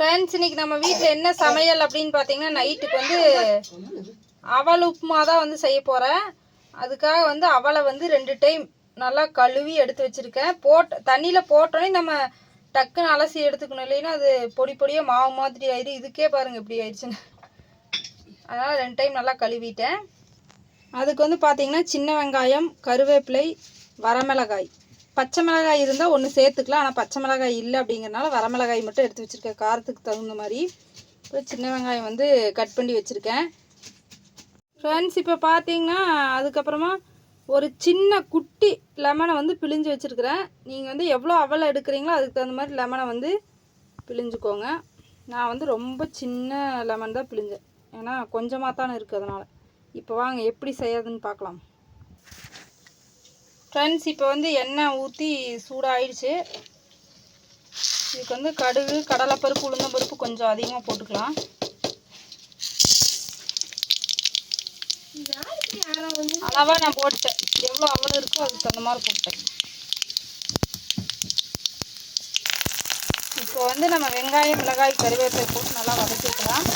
Friends இன்னைக்கு நம்ம வீட்டில் என்ன சமையல் அப்படின்னு பார்த்தீங்கன்னா நைட்டுக்கு வந்து அவல் உப்புமா தான் வந்து செய்ய போகிறேன் அதுக்காக வந்து அவலை வந்து ரெண்டு டைம் நல்லா கழுவி எடுத்து வச்சுருக்கேன். போட் தண்ணியில் போட்டோன்னே நம்ம டக்குன்னு அலசி எடுத்துக்கணும். இல்லைன்னா அது பொடி பொடியாக மாவு மாதிரி ஆயிடும் இதுக்கே பாருங்கள் இப்படி ஆயிடுச்சுன்னு. அதனால் ரெண்டு டைம் நல்லா கழுவிட்டேன். அதுக்கு வந்து பார்த்தீங்கன்னா சின்ன வெங்காயம் கருவேப்பிலை வரமிளகாய். பச்சை மிளகாய் இருந்தால் ஒன்று சேர்த்துக்கலாம். ஆனால் பச்சை மிளகாய் இல்லை அப்படிங்கிறனால வரமிளகாய் மட்டும் எடுத்து வச்சுருக்கேன். காரத்துக்கு தகுந்த மாதிரி. அப்புறம் சின்ன வெங்காயம் வந்து கட் பண்ணி வச்சுருக்கேன். ஃப்ரெண்ட்ஸ் இப்போ பார்த்தீங்கன்னா அதுக்கப்புறமா ஒரு சின்ன குட்டி லெமனை வந்து பிழிஞ்சு வச்சுருக்கிறேன். நீங்கள் வந்து எவ்வளோ அவலை எடுக்கிறீங்களோ அதுக்கு தகுந்த மாதிரி லெமனை வந்து பிழிஞ்சுக்கோங்க. நான் வந்து ரொம்ப சின்ன லெமன் தான் பிழிஞ்சேன். ஏன்னா கொஞ்சமாக தானே இருக்குது அதனால். இப்போ வாங்க எப்படி செய்யறதுன்னு பார்க்கலாம். ஃப்ரெண்ட்ஸ் இப்போ வந்து எண்ணெய் ஊற்றி சூடாயிடுச்சு. இதுக்கு வந்து கடுகு கடலைப்பருப்பு உளுந்தம்பருப்பு கொஞ்சம் அதிகமாக போட்டுக்கலாம். அளவாக நான் போட்டேன் எவ்வளோ அவ்வளோ இருக்கோ அதுக்கு தகுந்த மாதிரி போட்டேன் இப்போ வந்து நம்ம வெங்காயம் மிளகாய் கருவேப்பிலை போட்டு நல்லா வதக்கிக்கலாம்.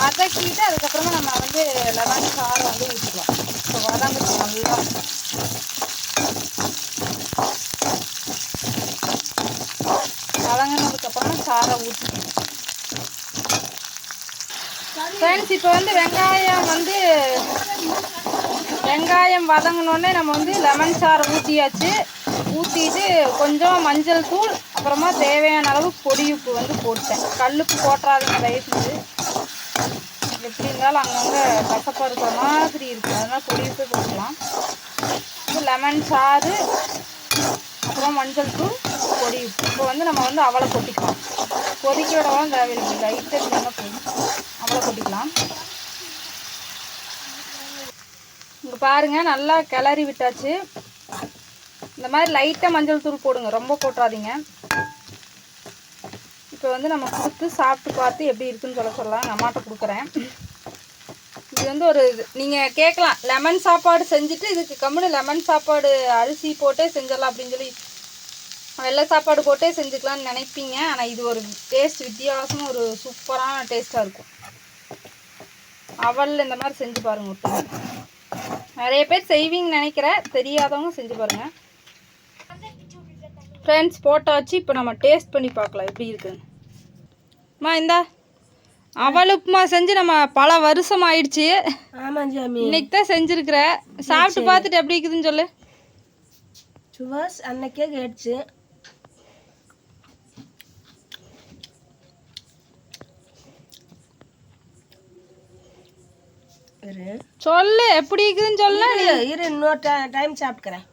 வதக்கிட்டு அதுக்கப்புறமா நம்ம வந்து லெமன் சாறு வந்து ஊற்றிக்கலாம் இப்போ வதங்கிட்டு நல்லா. காரம் ஊற்றிக்கணும் ஃப்ரெண்ட்ஸ் இப்போ வந்து வெங்காயம் வந்து வெங்காயம் வதங்கினோடனே நம்ம வந்து லெமன் சாறை ஊற்றியாச்சு ஊற்றிட்டு கொஞ்சம் மஞ்சள் தூள் அப்புறமா தேவையான அளவு பொடி உப்பு வந்து போட்டேன். கல்லுப்பு போட்டுறாதுங்க தயவுசெய்து. எப்படி இருந்தாலும் அங்கங்கே கசப்பாக இருக்கிற மாதிரி இருக்குது அதனால் பொடி உப்பு போட்டுக்கலாம் லெமன் சாறு. அப்புறம் மஞ்சள் தூள் பொடி உப்பு. இப்போ வந்து நம்ம வந்து அவளை கொட்டிக்கலாம். கொதிக்க விடவும் தேவையில்லை லைட்டாக இருந்தால் போதும். அவளை கொட்டிக்கலாம். இங்கே பாருங்கள் நல்லா கிளறி விட்டாச்சு. இந்த மாதிரி லைட்டாக மஞ்சள் தூள் போடுங்க. ரொம்ப போட்டுறாதீங்க இப்போ வந்து நம்ம கொடுத்து சாப்பிட்டு பார்த்து எப்படி இருக்குன்னு சொல்ல சொல்லலாம். எங்கள் அம்மாட்ட கொடுக்குறேன். இது வந்து ஒரு இது. நீங்கள் கேட்கலாம் லெமன் சாப்பாடு செஞ்சுட்டு இதுக்கு கம்முனு லெமன் சாப்பாடு அரிசி போட்டே செஞ்சிடலாம் அப்படின்னு சொல்லி வெள்ளை சாப்பாடு போட்டே செஞ்சுக்கலாம்னு நினைப்பீங்க. ஆனால் இது ஒரு டேஸ்ட் வித்தியாசம் ஒரு சூப்பரான டேஸ்ட்டாக இருக்கும். அவல் இந்த மாதிரி செஞ்சு பாருங்கள் ஒரு நிறைய பேர் செய்வீங்கன்னு நினைக்கிறேன். தெரியாதவங்க செஞ்சு பாருங்கள் ஃப்ரெண்ட்ஸ் போட்டாச்சு இப்போ நம்ம டேஸ்ட் பண்ணி பார்க்கலாம். எப்படி இருக்குன்னு. அம்மா இந்தா. அவல் உப்புமா செஞ்சு நம்ம பல வருஷம் ஆயிடுச்சு ஆமாம் சாமி இன்னைக்கு தான் செஞ்சுருக்கிற சாப்பிட்டு பார்த்துட்டு எப்படி இருக்குதுன்னு சொல்லு. சுபாஷ் அன்னைக்கே கேட்டுச்சு. சொல்லு எப்படி இருக்குதுன்னு சொல்லு. இரு, இன்னொரு டைம் சாப்பிட்டுக்கிறேன்.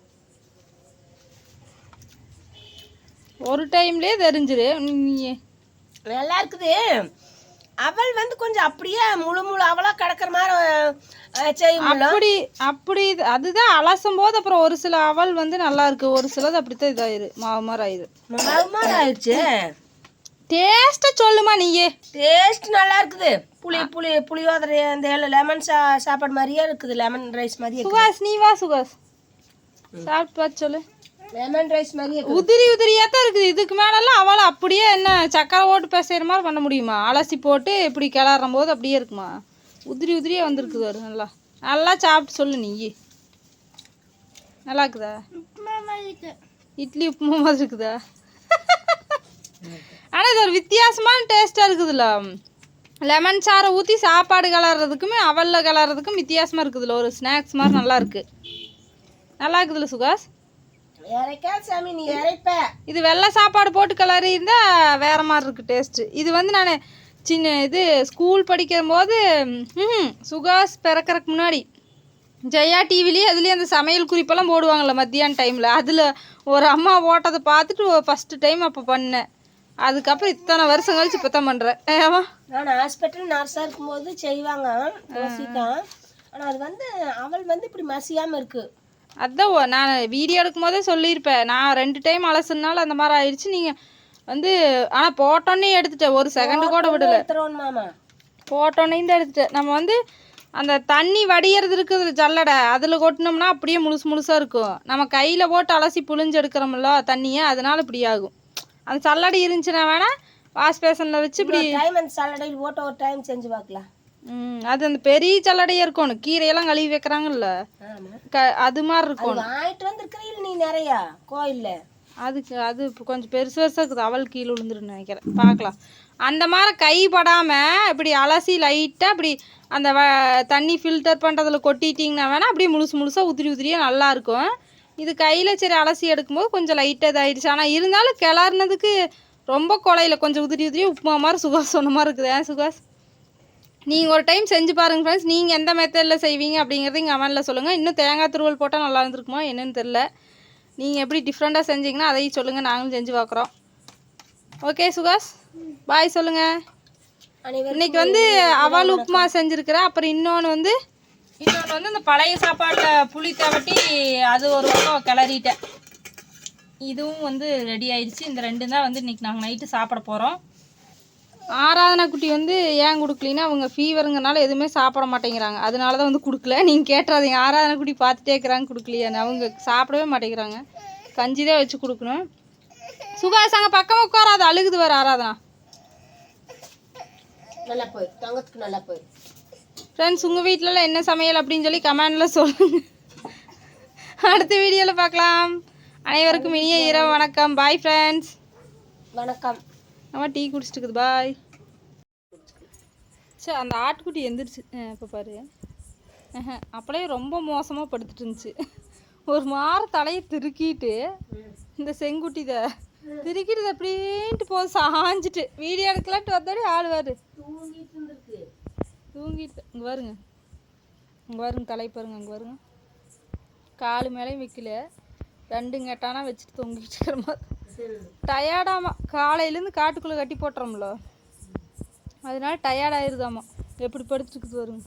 ஒரு டைம்லயே தெரிஞ்சிரு. நீ நல்லா இருக்குது. அவள் வந்து கொஞ்சம் அப்படியே முழு முழு அவளா கிடக்கிற மாதிரி அஹ், செய்யும்ல அப்படி அப்படி அதுதான் அலசும் போது அப்புறம் ஒரு சில அவல் வந்து நல்லா இருக்கு. ஒரு சிலது அப்படித்தான் இதாயிரு மாவு மாதிரி ஆயிரு மாவு மாதிரி ஆயிடுச்சு டேஸ்ட்டை சொல்லுமா நீயே. டேஸ்ட் நல்லா இருக்குது. புளி புளி புளியோதரை அந்த லெமன் சா சாப்பாடு மாதிரியே இருக்குது. லெமன் ரைஸ் மாதிரியே இருக்குது. சுகாஸ் நீ வா சுகாஸ் சாப்பிட்டு பார்த்து சொல்லு. லெமன் ரைஸ் இருக்குது உதிரி உதிரியா தான் இருக்குது. இதுக்கு மேலெல்லாம் அவளை அப்படியே என்ன சக்கரை ஓட்டு பேசுகிற மாதிரி பண்ண முடியுமா? அலசி போட்டு இப்படி கிளறும் போது அப்படியே இருக்குமா? உதிரி உதிரியா வந்திருக்குது ஒரு நல்லா. நல்லா சாப்பிட்டு சொல்லு நீ. நல்லா இருக்குதா? இட்லி உப்புமா மாதிரி இருக்குதா? ஆனால் இது ஒரு வித்தியாசமான டேஸ்ட்டாக இருக்குதுல்ல. லெமன் சாறை ஊற்றி சாப்பாடு கலர்றதுக்குமே அவலில் கலர்றதுக்கும் வித்தியாசமாக இருக்குதுல்ல. ஒரு ஸ்நாக்ஸ் மாதிரி நல்லா இருக்கு. நல்லா இருக்குதுல்ல சுகாஸ் இறைக்கா சாமி நீ இறைப்ப. இது வெள்ளை சாப்பாடு போட்டு கிளறி இருந்தால் வேற மாதிரி இருக்கு டேஸ்ட்டு இது வந்து நான் சின்ன இது ஸ்கூல் படிக்கும் போது ம் சுகாஸ் பிறக்கறதுக்கு முன்னாடி ஜெயா டிவிலேயே அதுலேயே அந்த சமையல் குறிப்பெல்லாம் போடுவாங்கள்ல மத்தியான டைமில் அதில் ஒரு அம்மா ஓட்டதை பார்த்துட்டு ஃபஸ்ட்டு டைம் அப்போ பண்ணேன். அதுக்கப்புறம் இத்தனை வருஷம் கழிச்சு இப்போ தான் பண்ணுறேன் ஏமா நான் ஹாஸ்பிட்டல் நர்ஸாக இருக்கும்போது செய்வாங்க. ஆனால் அது வந்து அவள் வந்து இப்படி மசியாமல் இருக்கு. அதான் ஓ- நான் வீடியோ எடுக்கும் போதே சொல்லியிருப்பேன். நான் ரெண்டு டைம் அலசுனால அந்த மாதிரி ஆயிடுச்சு நீங்கள் வந்து ஆனால் போட்டோன்னே எடுத்துட்டேன். ஒரு செகண்டு கூட விடல. போட்டோன்னே தான் எடுத்துட்டேன். நம்ம வந்து அந்த தண்ணி வடியறது இருக்குது ஜல்லடை. அதில் கொட்டினோம்னா அப்படியே முழுசு முழுசாக இருக்கும். நம்ம கையில் போட்டு அலசி புழிஞ்சு எடுக்கிறோம்ல தண்ணியை அதனால இப்படி ஆகும். அந்த சல்லடை இருந்துச்சுன்னா வேணால் வாஷ் பேசனில் வச்சு இப்படி டைம் அந்த சல்லடையில் போட்டு ஒரு டைம் செஞ்சு பார்க்கலாம். ம், அது அந்த பெரிய சல்லடையாக இருக்கணும் கீரையெல்லாம் கழுவி வைக்கிறாங்கல்ல. க அது மாதிரி இருக்கணும் வாங்கிட்டு வந்திருக்கிறீங்க நீ நிறையா? கோயில்ல? அதுக்கு அது கொஞ்சம் பெருசு பெருசாக இருக்குது. அவள் கீழே விழுந்துருன்னு நினைக்கிறேன். பார்க்கலாம். அந்த மாதிரி கை படாமல் இப்படி அலசி லைட்டாக இப்படி அந்த வ தண்ணி ஃபில்டர் பண்ணுறதுல கொட்டிட்டிங்கன்னா வேணால் அப்படியே முழுசு முழுசாக உதிரி உதிரியாக நல்லா இருக்கும். இது கையில் சரி அலசி எடுக்கும்போது கொஞ்சம் லைட்டாக இதாகிடுச்சு ஆனால் இருந்தாலும் கிளறினதுக்கு ரொம்ப குழையில கொஞ்சம் உதிரி உதிரியாக உப்புமா மாதிரி சுகாஸ் சொன்ன மாதிரி இருக்குது. ஏன் சுகாஸ் நீங்கள் ஒரு டைம் செஞ்சு பாருங்க ஃப்ரெண்ட்ஸ் நீங்கள் எந்த மெத்தடில் செய்வீங்க அப்படிங்கிறதையும் கமெண்டில் சொல்லுங்கள் இன்னும் தேங்காய் துருவல் போட்டால் நல்லா இருந்திருக்குமா என்னன்னு தெரில நீங்கள் எப்படி டிஃப்ரெண்ட்டாக செஞ்சீங்கன்னா அதையும் சொல்லுங்கள் நாங்களும் செஞ்சு பார்க்குறோம் ஓகே சுகாஸ் பாய் சொல்லுங்கள் இன்னைக்கு வந்து அவல் உப்புமா செஞ்சுருக்கிறேன் அப்புறம் இன்னொன்று வந்து இன்னொன்று வந்து இந்த பழைய சாப்பாட்டில் புளி தவட்டி அது ஒரு பக்கம் கிளறிட்டேன். இதுவும் வந்து ரெடி ஆயிடுச்சு. இந்த ரெண்டும் தான் வந்து இன்னைக்கு நாங்கள் நைட்டு சாப்பிட போகிறோம் ஆராதனா குட்டி வந்து ஏன் கொடுக்கலின்னா அவங்க ஃபீவருங்கனால எதுவுமே சாப்பிட மாட்டேங்கிறாங்க. அதனால தான் வந்து கொடுக்கல. நீங்கள் கேட்டுறாதீங்க. ஆராதனா குட்டி பார்த்துட்டே இருக்கிறாங்க கொடுக்கலையான்னு. அவங்க சாப்பிடவே மாட்டேங்கிறாங்க. கஞ்சி தான் வச்சு கொடுக்கணும். சுகாஸ் அங்கே பக்கம் உட்காராது. அழுகுது வர ஆராதனா. நல்லா போய். தங்கத்துக்கு நல்லா போய். ஃப்ரெண்ட்ஸ் உங்கள் வீட்டிலலாம் என்ன சமையல் அப்படின்னு சொல்லி கமெண்டில் சொல்லுங்கள் அடுத்த வீடியோவில் பார்க்கலாம். அனைவருக்கும் இனிய இரவு. வணக்கம். பாய் ஃப்ரெண்ட்ஸ் வணக்கம். நம்ம டீ குடிச்சிட்டு பாய். சரி அந்த ஆட்டுக்குட்டி எந்திரிச்சு இப்போ பாரு. அப்படியே ரொம்ப மோசமாக படுத்துட்டு இருந்துச்சு ஒரு மாற தலையை திருக்கிட்டு இந்த செங்குட்டி இதை திருக்கிட்டு அப்படின்ட்டு போது சாஞ்சிட்டு. வீடியோ எடுக்கலான்ட்டு வந்தாடி ஆடுவார் தூங்கிட்டு இங்கே பாருங்க. இங்கே பாருங்க தலை பாருங்க அங்கே பாருங்க. காலு மேலேயும் வைக்கல. ரெண்டு கெட்டானா வச்சுட்டு தொங்கிட்டு இருக்கிற மாதிரி. டயர்டாமா காலையிலேருந்து காட்டுக்குள்ளே கட்டி போட்டுறோம்ல. அதனால டயர்ட் எப்படி படுத்துருக்குது வருங்க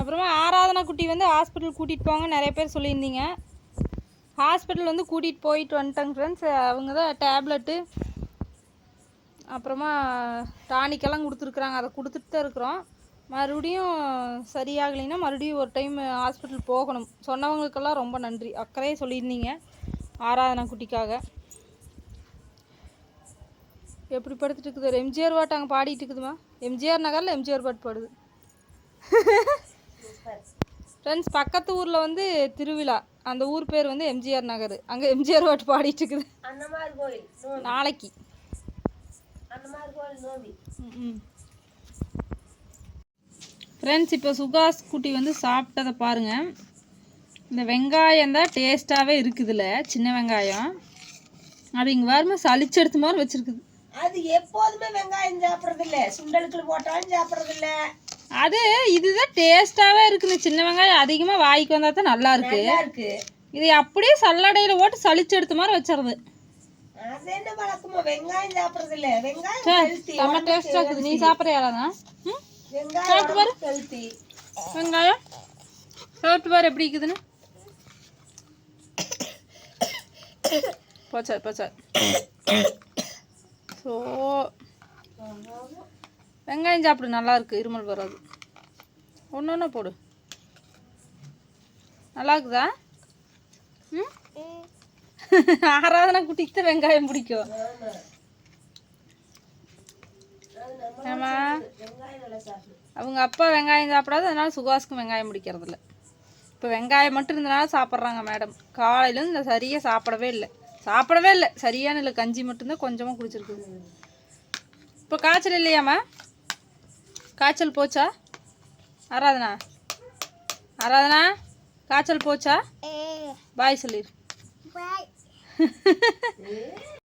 அப்புறமா ஆராதனா குட்டி வந்து ஹாஸ்பிட்டல் கூட்டிகிட்டு போங்க நிறைய பேர் சொல்லியிருந்தீங்க. ஹாஸ்பிட்டல் வந்து கூட்டிகிட்டு போயிட்டு வந்துட்டாங்க ஃப்ரெண்ட்ஸ் அவங்க தான் டேப்லெட்டு அப்புறமா டானிக்கெல்லாம் கொடுத்துருக்குறாங்க. அதை கொடுத்துட்டு தான் இருக்கிறோம். மறுபடியும் சரியாகலைன்னா மறுபடியும் ஒரு டைம் ஹாஸ்பிட்டல் போகணும். சொன்னவங்களுக்கெல்லாம் ரொம்ப நன்றி. அக்கறையே சொல்லியிருந்தீங்க. ஆராதனா குட்டிக்காக. எப்படி படுத்துட்டு இருக்குது? ஒரு எம்ஜிஆர் பாட்டு அங்கே பாடிட்டு இருக்குதுமா? எம்ஜிஆர் நகரில் எம்ஜிஆர் பாட்டு பாடுது. ஃப்ரெண்ட்ஸ் பக்கத்து ஊரில் வந்து திருவிழா. அந்த ஊர் பேர் வந்து எம்ஜிஆர் நகர். அங்கே எம்ஜிஆர் பாட்டு பாடிட்டு இருக்குது. நாளைக்கு. ஃப்ரெண்ட்ஸ் இப்போ சுகாஸ் குட்டி வந்து சாப்பிட்டதை பாருங்க. இந்த வெங்காயம் தான் டேஸ்ட்டாகவே இருக்குதுல சின்ன வெங்காயம். அது இங்கே வரும்போது சளிச்செடுத்த மாதிரி வச்சிருக்குது. அது எப்போதுமே வெங்காயம் சாப்பிட்றது இல்ல சுண்டலுக்குள்ள போட்டாலும் சாப்பிட்றது இல்ல அது இதுதான் டேஸ்ட்டாகவே இருக்குது சின்ன வெங்காயம் அதிகமாக வாய்க்கு வந்தால் தான் நல்லா இருக்கு. இதை அப்படியே சல்லடையில் போட்டு சளிச்செடுத்த மாதிரி வச்சிருது. செம்ம டேஸ்ட்டாக இருக்குது. நீ ம்? வெங்காயம் ஹெல்த்தி வெங்காயம். சாப்பிட்டு பாரு எப்படி இருக்குதுன்னு. போச்சா போச்சா ஸோ வெங்காயம் சாப்பிடு நல்லா இருக்கு. இருமல் வராது. ஒன்று ஒன்றா போடு. நல்லா இருக்குதா? ம்? ஆராதனை குட்டிக்கு தான் வெங்காயம் பிடிக்கும். ஆமா அவங்க அப்பா வெங்காயம் சாப்பிடாது அதனால சுகாஸுக்கும் வெங்காயம் பிடிக்கிறதில்ல. இப்போ வெங்காயம் மட்டும் இருந்தனால சாப்பிட்றாங்க மேடம் காலையிலேருந்து இந்த சரியாக சாப்பிடவே இல்லை. சாப்பிடவே இல்லை. சரியான இல்லை. கஞ்சி மட்டும்தான் கொஞ்சமாக குடிச்சிருக்கு. இப்போ காய்ச்சல் இல்லையாம்மா காய்ச்சல் போச்சா? ஆராதனா? ஆராதனா? காய்ச்சல் போச்சா? பாய் சொல்லிடு